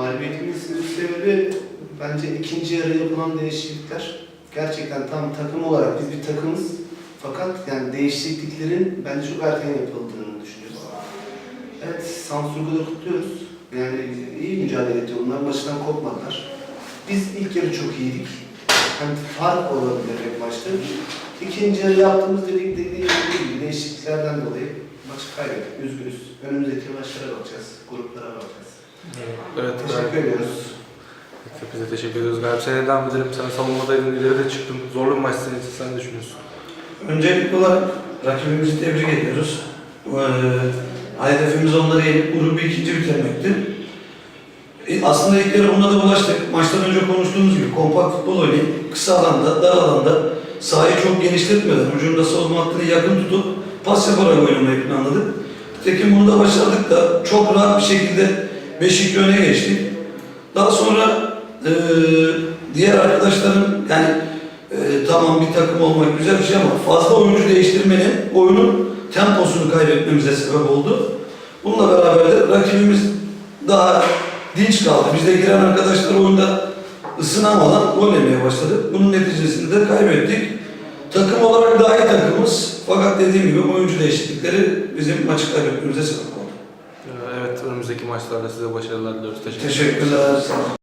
Mağlubiyetimizin sebebi bence ikinci yarı yapılan değişiklikler. Gerçekten tam takım olarak biz bir takımız. Fakat yani değişikliklerin bence çok erken yapıldığını düşünüyoruz. Evet, Samsun'u da kutluyoruz. Yani iyi mücadele etti. Onlar maçtan kopmadılar. Biz ilk yarı çok iyiydik. Hani fark olabilir hep maçta. İkinci yarı yaptığımız dedik dediğim gibi değişikliklerden dolayı maçı kaybettik. Üzgünüz. Önümüzdeki maçlara bakacağız. Bakacağız. Evet, Teşekkür ediyoruz. Biz de teşekkür ediyoruz. Galip seneye devam edelim. Sen savunmadaydın, ileri de çıktın. Zorlu bir maç senin için. Sen ne düşünüyorsun? Öncelikli olarak rakibimizi tebrik ediyoruz. Ee, hedefimiz onları yenip grubu ikinci bitirmekti. E, aslında ilk yarı buna da ulaştık. Maçtan önce konuştuğumuz gibi kompakt futbol oynayıp kısa alanda, dar alanda sahayı çok genişletmeden, hücumda savunma hattını yakın tutup pas yaparak oynamayı planladık. Tekin bunu da başardık da çok rahat bir şekilde 5-2 öne geçtik. Daha sonra e, diğer arkadaşların yani e, tamam bir takım olmak güzel bir şey ama fazla oyuncu değiştirmenin oyunun temposunu kaybetmemize sebep oldu. Bununla beraber de rakibimiz daha dinç kaldı. Bizde giren arkadaşlar oyunda ısınamadan gol yemeye başladı. Bunun neticesinde de kaybettik. Takım olarak daha iyi takımız. Fakat dediğim gibi oyuncu değişiklikleri bizim maçı kaybetmemize sebep oldu. Evet, önümüzdeki maçlarda size başarılar diliyoruz. Teşekkür Teşekkürler.